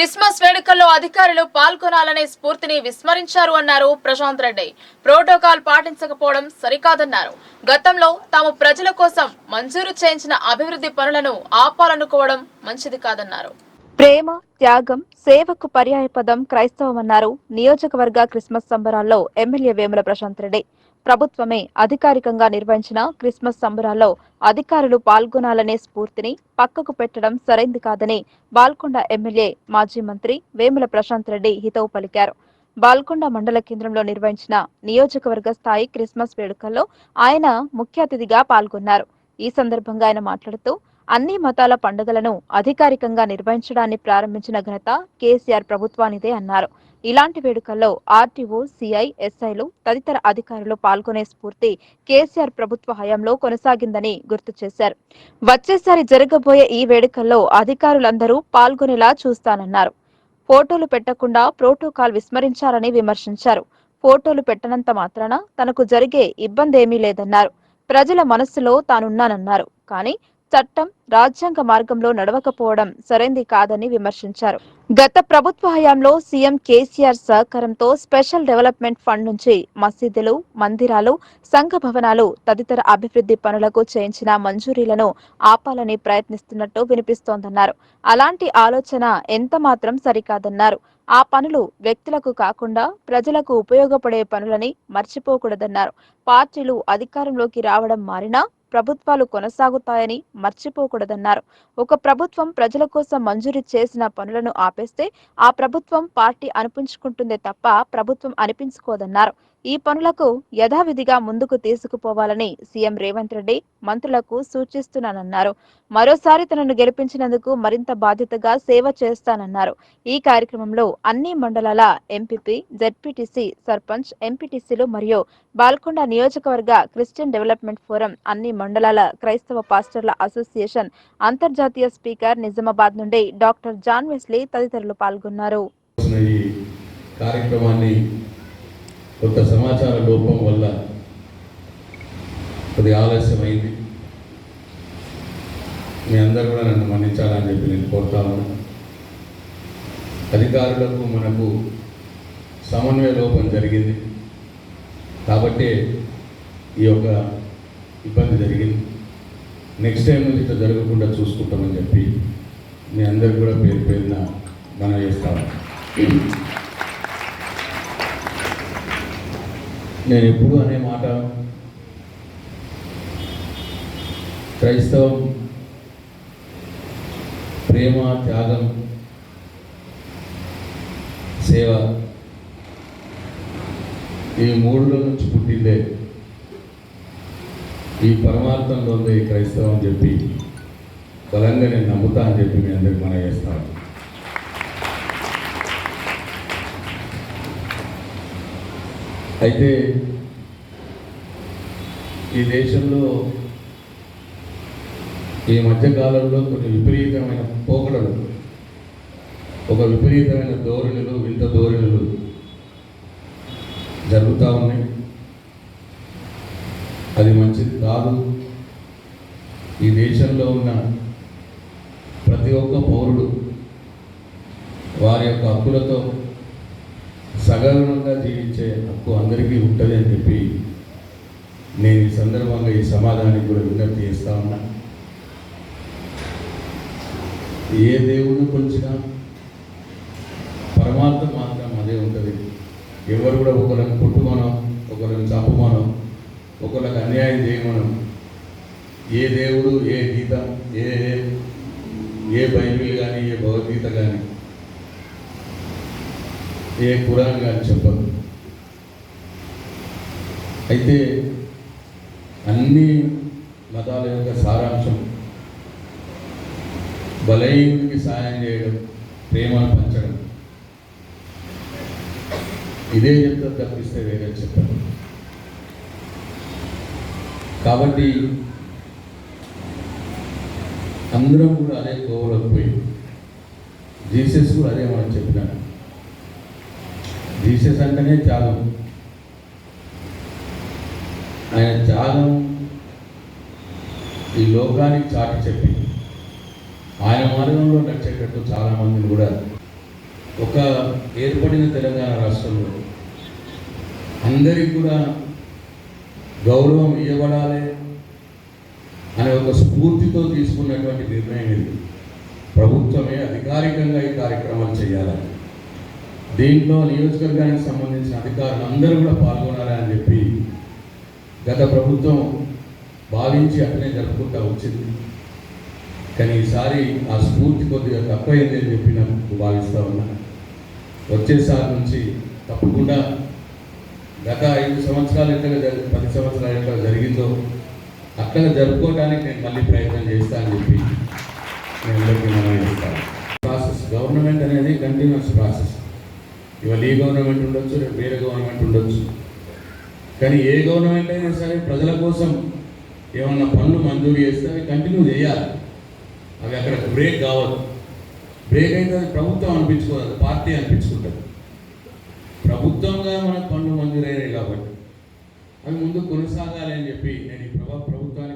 Christmas వేడుకల్లో అధికారులు పాల్గొనాలనే స్ఫూర్తిని విస్మరించారు అన్నారు ప్రశాంత్ రెడ్డి. ప్రోటోకాల్ పాటించకపోవడం సరికాదన్నారు. గతంలో తాము ప్రజల కోసం మంజూరు చేయించిన అభివృద్ధి పనులను ఆపాలనుకోవడం మంచిది కాదన్నారు. ప్రేమ త్యాగం సేవకు పర్యాయపదం క్రైస్తవమన్నారు నియోజకవర్గ క్రిస్మస్ సంబరాల్లో ఎమ్మెల్యే వేముల ప్రశాంత్ రెడ్డి. ప్రభుత్వమే అధికారికంగా నిర్వహించిన క్రిస్మస్ సంబరాల్లో అధికారులు పాల్గొనాలనే స్ఫూర్తిని పక్కకు పెట్టడం సరైంది కాదని బాల్కొండ ఎమ్మెల్యే మాజీ మంత్రి వేముల ప్రశాంత్ రెడ్డి హితవు పలికారు. బాల్కొండ మండల కేంద్రంలో నిర్వహించిన నియోజకవర్గ స్థాయి క్రిస్మస్ వేడుకల్లో ఆయన ముఖ్య అతిథిగా పాల్గొన్నారు. ఈ సందర్భంగా ఆయన మాట్లాడుతూ అన్ని మతాల పండుగలను అధికారికంగా నిర్వహించడాన్ని ప్రారంభించిన ఘనత కేసీఆర్ ప్రభుత్వానిదే అన్నారు. ఇలాంటి వేడుకల్లో ఆర్టీఓ సిఐ ఎస్ఐలు తదితర అధికారులు పాల్గొనే స్ఫూర్తి కేసీఆర్ ప్రభుత్వ హయాంలో కొనసాగిందని గుర్తు చేశారు. వచ్చేసారి జరగబోయే ఈ వేడుకల్లో అధికారులందరూ పాల్గొనేలా చూస్తానన్నారు. ఫోటోలు పెట్టకుండా ప్రోటోకాల్ విస్మరించారని విమర్శించారు. ఫోటోలు పెట్టనంత మాత్రాన తనకు జరిగే ఇబ్బంది ఏమీ లేదన్నారు. ప్రజల మనస్సులో తానున్నానన్నారు. కానీ చట్టం రాజ్యాంగ మార్గంలో నడవకపోవడం సరైంది కాదని విమర్శించారు. గత ప్రభుత్వ హయాంలో సీఎం కేసీఆర్ సహకారంతో స్పెషల్ డెవలప్మెంట్ ఫండ్ నుంచి మసీదులు మందిరాలు సంఘ భవనాలు తదితర అభివృద్ధి పనులకు చేయించిన మంజూరీలను ఆపాలని ప్రయత్నిస్తున్నట్టు వినిపిస్తోందన్నారు. అలాంటి ఆలోచన ఎంత మాత్రం సరికాదన్నారు. ఆ పనులు వ్యక్తులకు కాకుండా ప్రజలకు ఉపయోగపడే పనులని మర్చిపోకూడదన్నారు. పార్టీలు అధికారంలోకి రావడం మారినా ప్రభుత్వాలు కొనసాగుతాయని మర్చిపోకూడదన్నారు. ఒక ప్రభుత్వం ప్రజల కోసం మంజూరు చేసిన పనులను ఆపేస్తే ఆ ప్రభుత్వం పార్టీ అనిపించుకుంటుందే తప్ప ప్రభుత్వం అనిపించుకోదన్నారు. ఈ పనులకు యథావిధిగా ముందుకు తీసుకుపోవాలని సీఎం రేవంత్ రెడ్డి మంత్రులకు సూచిస్తున్నానన్నారు. మరోసారి తనను గెలిపించినందుకు మరింత బాధ్యతగా సేవ చేస్తానన్నారు. ఈ కార్యక్రమంలో అన్ని మండలాల ఎంపీపీ జెడ్పీటీసీ సర్పంచ్ ఎంపీటీసీలు మరియు బాల్కొండ నియోజకవర్గ క్రిస్టియన్ డెవలప్మెంట్ ఫోరం అన్ని మండలాల క్రైస్తవ పాస్టర్ల అసోసియేషన్ అంతర్జాతీయ స్పీకర్ నిజామాబాద్ నుండి డాక్టర్ జాన్ వెస్లీ తదితరులు పాల్గొన్నారు. కార్యక్రమాన్ని కొంత సమాచార లోపం వల్ల కొద్ది ఆలస్యమైంది. మీ అందరూ కూడా నన్ను మన్నించాలని చెప్పి నేను కోరుతా ఉన్నాను. అధికారులకు మనకు సమన్వయ లోపం జరిగింది. కాబట్టి ఈ యొక్క ఇబ్బంది జరిగింది. నెక్స్ట్ టైం నుంచి ఇట్లా జరగకుండా చూసుకుంటామని చెప్పి మీ అందరికీ కూడా పేరు పేరున మనం చేస్తాము నేను ఎప్పుడు అనే మాట క్రైస్తవం ప్రేమ త్యాగం సేవ ఈ మూడులో నుంచి పుట్టిందే. ఈ పరమార్థంలో ఉంది క్రైస్తవం అని చెప్పి బలంగా నేను నమ్ముతా అని చెప్పి మీ అందరికి మనం చేస్తాను అయితే ఈ దేశంలో ఈ మధ్యకాలంలో కొన్ని విపరీతమైన పోకడలు ఒక విపరీతమైన ధోరణులు వింత ధోరణులు జరుగుతూ ఉన్నాయి. అది మంచిది కాదు. ఈ దేశంలో ఉన్న ప్రతి ఒక్క పౌరుడు వారి యొక్క హక్కులతో సగౌరవంగా జీవించే హక్కు అందరికీ ఉంటుంది అని చెప్పి నేను ఈ సందర్భంగా ఈ సమాధానానికి కూడా విజ్ఞప్తి చేస్తా ఉన్నా. ఏ దేవుడు కొలిచినా పరమార్థం మాత్రం అదే ఉంటుంది. ఎవరు కూడా ఒకరిని కొట్టుమనో ఒకరిని చంపమనో ఒకరికి అన్యాయం చేయమనం ఏ దేవుడు ఏ గీత ఏ ఏ బైబిల్ కానీ ఏ భగవద్గీత కానీ ఏ కురాన్ కానీ చెప్పదు అయితే అన్ని మతాల యొక్క సారాంశం బలహీనుడికి సాయం చేయడం ప్రేమను పంచడం. ఇదే చెప్తారు తప్పిస్తే వేరే చెప్పారు. కాబట్టి అందరం కూడా అదే కోవలకు పోయి జీసస్ కూడా అదే మనం చెప్పినాడు. జీసస్ అంటేనే త్యాగం ఆయన త్యాగం ఈ లోకానికి చాటి చెప్పి ఆయన మార్గంలో నడిచేటట్టు చాలామందిని కూడా ఒక ఏర్పడిన తెలంగాణ రాష్ట్రంలో అందరికి కూడా గౌరవం ఇవ్వబడాలి అనే ఒక స్ఫూర్తితో తీసుకున్నటువంటి నిర్ణయం ఇది. ప్రభుత్వమే అధికారికంగా ఈ కార్యక్రమాలు చేయాలని. దీంట్లో నియోజకవర్గానికి సంబంధించిన అధికారులు అందరూ కూడా పాల్గొనాలి అని చెప్పి గత ప్రభుత్వం భావించి అట్లనే జరుపుకుంటా వచ్చింది. కానీ ఈసారి ఆ స్ఫూర్తి కొద్దిగా తక్కువైంది అని చెప్పి నాకు భావిస్తూ ఉన్నా. వచ్చేసారి నుంచి తప్పకుండా గత ఐదు సంవత్సరాలు ఎక్కడ జరి పది సంవత్సరాలు ఎట్లా జరిగిందో అక్కడ జరుపుకోవడానికి నేను మళ్ళీ ప్రయత్నం చేస్తానని చెప్పి నేను అందరికీ చేస్తాను. ప్రాసెస్ గవర్నమెంట్ అనేది కంటిన్యూస్ ప్రాసెస్ ఇవాళ ఈ గవర్నమెంట్ ఉండొచ్చు రేపు వేరే గవర్నమెంట్ ఉండొచ్చు. కానీ ఏ గవర్నమెంట్ అయినా సరే ప్రజల కోసం ఏమన్నా పనులు మంజూరు చేస్తే అవి కంటిన్యూ చేయాలి. అవి అక్కడ బ్రేక్ కావద్దు. బ్రేక్ అయితే అది ప్రభుత్వం అనిపించుకోదు అది పార్టీ అనిపించుకుంటుంది. ప్రభుత్వంగా మనకు పనులు మంజూరైనాయి కాబట్టి అవి ముందు కొనసాగాలి అని చెప్పి నేను ఈ ప్రభా ప్రభుత్వం